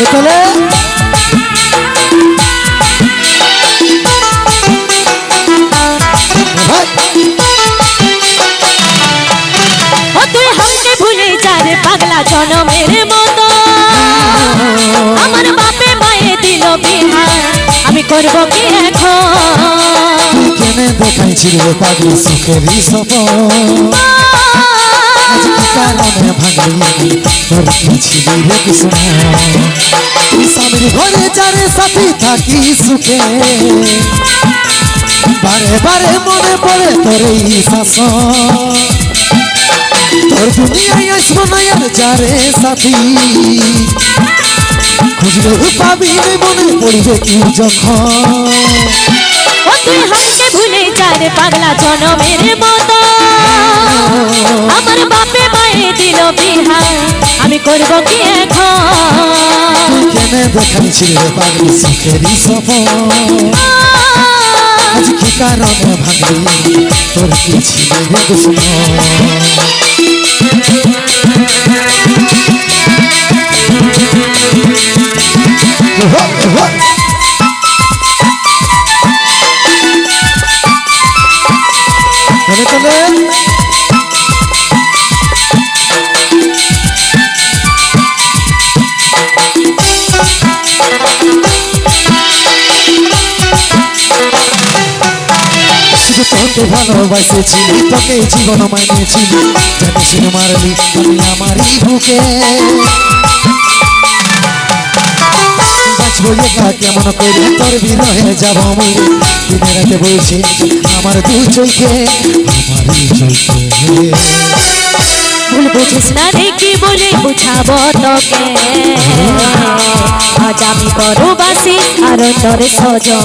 চলে ভুলে যা রে পাগলা জনমের মতো। আমার বাপে মায়ে দিল আমি করব কি এখন? কেনে দেখাইছিল পাগল সুখেরই সপন তোর কৃষ্ণ তুই স্বামীর ঘরে যারে সাথী থাকি সুখে বারে বারে মনে পড়ে তোর এই তোর দুনিয়ায় আসব না আর যারে সাথী খুঁজলে পাবি মনে পড়বে কি যখন ভুলে যা পাগলা জনমের মতো। বিহার আমি করব কি এখন? কেনে দেখাইছিল পাগলি সুখেরই সপন আজ কি কারণে ভাঙলি তোর কি ছিল দুশ্মন? তোকে ভালোবাসেছি তোকে জীবন মানিয়েছি জানিস মারলি তুমি আমারই বুকে একা, কেমন করে তোর বিরহে যাব মরে দিনে রাতে বলছি, আমার দু চোখে ভুল বুঝিস না বলে বুঝাবো তোকে। আজ আমি বড়বাসি আর তোর সজন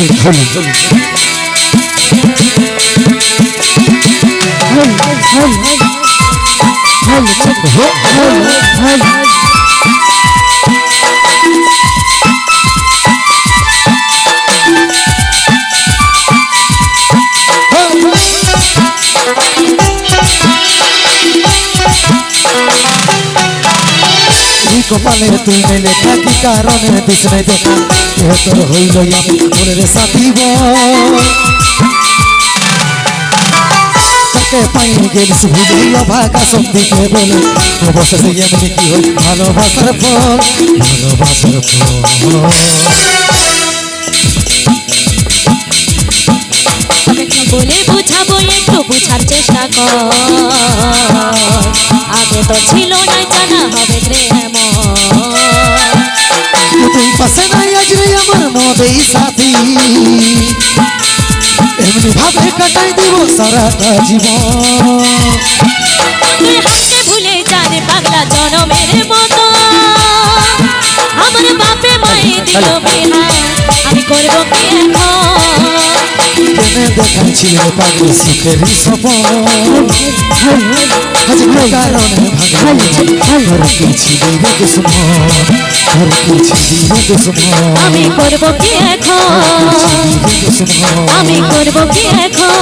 ছিল রে দুশ্মন সে হল এই কপালে তুই মেলে থাকি কারণে দিস নাই দেখা কেহ তোর হইল মনের সাথী তাকে পাই গেলিস ভুলিল ভাগা কি ভালোবাসার ফল বলে বুঝার চেষ্টা কর। আগে তো ছিল না জানা হবে প্রেম তুই পাশে নাই আজ রে আমার মদেই সাথী। এমনি ভাবে কাটাই দিব সারাটা জীবন। হাতে ভুলে যারে পাগলা জনমের মতো। আমার বাপে মায়ে দিল বিহার আমি করব কি এখন? কেনে দেখাইছিল পাগল সুখেরই সপন আজ কি কারণে ভাঙলি তোর কি ছিল রে দুশ্মন তোর কি ছিল রে দুশ্মন আমি করব কি এখন? আমি করব কি এখন?